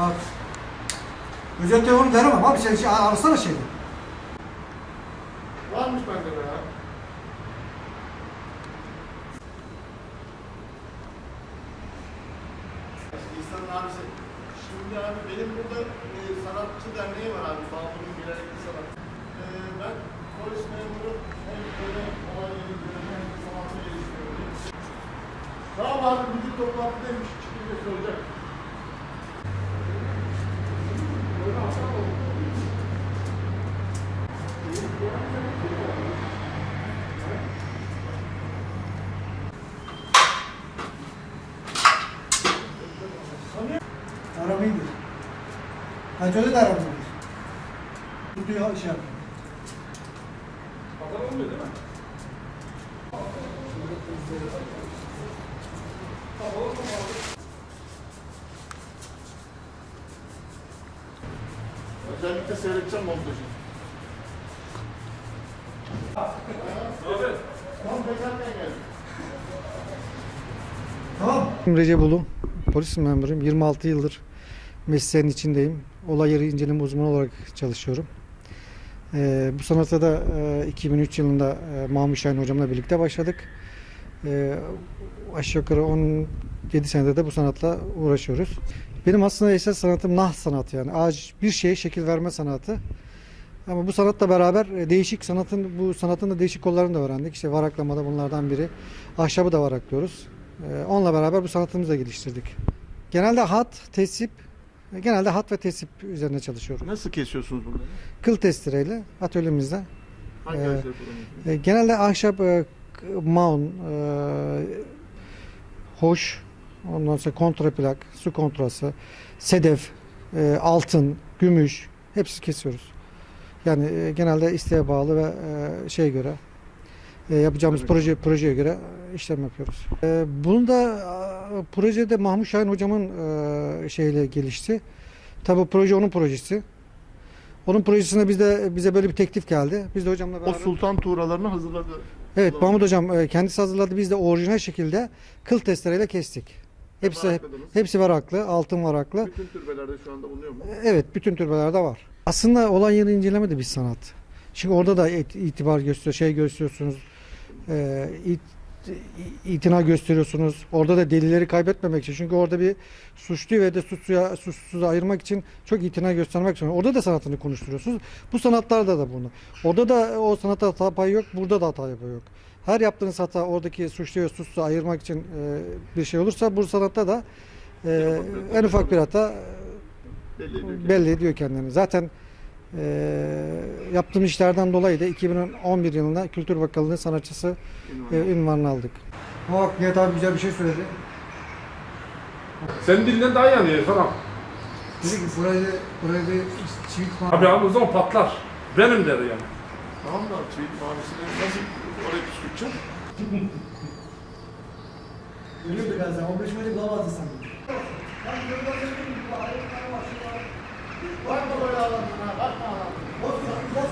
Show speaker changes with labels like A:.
A: Bak. Özel telefonu veremem abi sen şey, arasana şeyi.
B: Varmış bende be ya. İhsan'ın abisi. Şimdi abi benim burada e, sanatçı derneği var abi. Bağımlı Gelenekli Sanat. E, ben polis memuru hem böyle olay görevli hem de sanatı geliştiriyorum. Tamam abi müdür toplantıdaymış. Çıkınca soracak.
A: Arabayı bir. Hacı de arabayı bir. Tutuyor şey yapıyor.
C: Pazar olmuyor değil mi?
B: Özellikle seyredeceğim montajı.
D: Recep Ulu, polis memuruyum. 26 yıldır mesleğin içindeyim. Olay yeri inceleme uzmanı olarak çalışıyorum. Ee, bu sanata da e, 2003 yılında e, Mahmut Şahin hocamla birlikte başladık. Ee, aşağı yukarı 17 senedir de bu sanatla uğraşıyoruz. Benim aslında esas sanatım nah sanatı yani ağaç bir şeye şekil verme sanatı. Ama bu sanatla beraber e, değişik sanatın bu sanatın da değişik kollarını da öğrendik. İşte varaklamada bunlardan biri. Ahşabı da varaklıyoruz. Ee, Onunla beraber bu sanatımızı da geliştirdik. Genelde hat, tesip, genelde hat ve tesip üzerine çalışıyorum.
B: Nasıl kesiyorsunuz bunları?
D: Kıl testereyle atölyemizde.
B: Hangi
D: Ee,
B: kullanıyorsunuz?
D: E, Genelde ahşap, e, maun, e, hoş, ondan sonra kontraplak, su kontrası, sedef, e, altın, gümüş hepsi kesiyoruz. Yani e, genelde isteğe bağlı ve e, şeye göre e, yapacağımız
B: Tabii.
D: proje projeye göre işlem yapıyoruz. E, bunu da e, projede Mahmut Şahin hocamın e, şeyle gelişti. Tabii proje onun projesi. Onun projesinde bizde bize böyle bir teklif geldi. Biz de hocamla
B: O
D: beraber
B: sultan tuğralarını hazırladı.
D: Evet. Mahmut hocam e, kendisi hazırladı. Biz de orijinal şekilde kıl testereyle kestik. Hepsi
B: Varakladınız.
D: hepsi varaklı, altın varaklı.
B: Bütün türbelerde şu anda bulunuyor mu?
D: Evet, bütün türbelerde var. Aslında olay yeri inceleme de bir sanat. Şimdi orada da it- itibar gösteriyor, şey gösteriyorsunuz. E, it- itina gösteriyorsunuz. Orada da delilleri kaybetmemek için. Çünkü orada bir suçluyu ve de suçluya suçsuzu ayırmak için çok itina göstermek için. Orada da sanatını konuşturuyorsunuz. Bu sanatlarda da bunu. Orada da o sanatta hata payı yok, burada da hata payı yok. Her yaptığınız hata oradaki suçluyu suçsuzu ayırmak için e, bir şey olursa bu sanatta da e, en ufak bir hata
B: Belli ediyor
D: belli ediyor kendini. Zaten e, yaptığım işlerden dolayı da 2011 yılında Kültür Bakanlığı sanatçısı e, ünvanını aldık.
A: Bak Nihat abi güzel bir şey söyledi.
C: Senin dilinden daha iyi anlıyor falan.
A: Dedi ki burayı, burayı bir çivit falan.
C: Abi abi o zaman patlar. Benim der yani.
B: Tamam da tweet mavisini nasıl oraya püskürteceğim?
A: Ölüyor biraz ya. 15 metre bulamazdın sen.
B: Bakma böyle alanına, bakma alanına.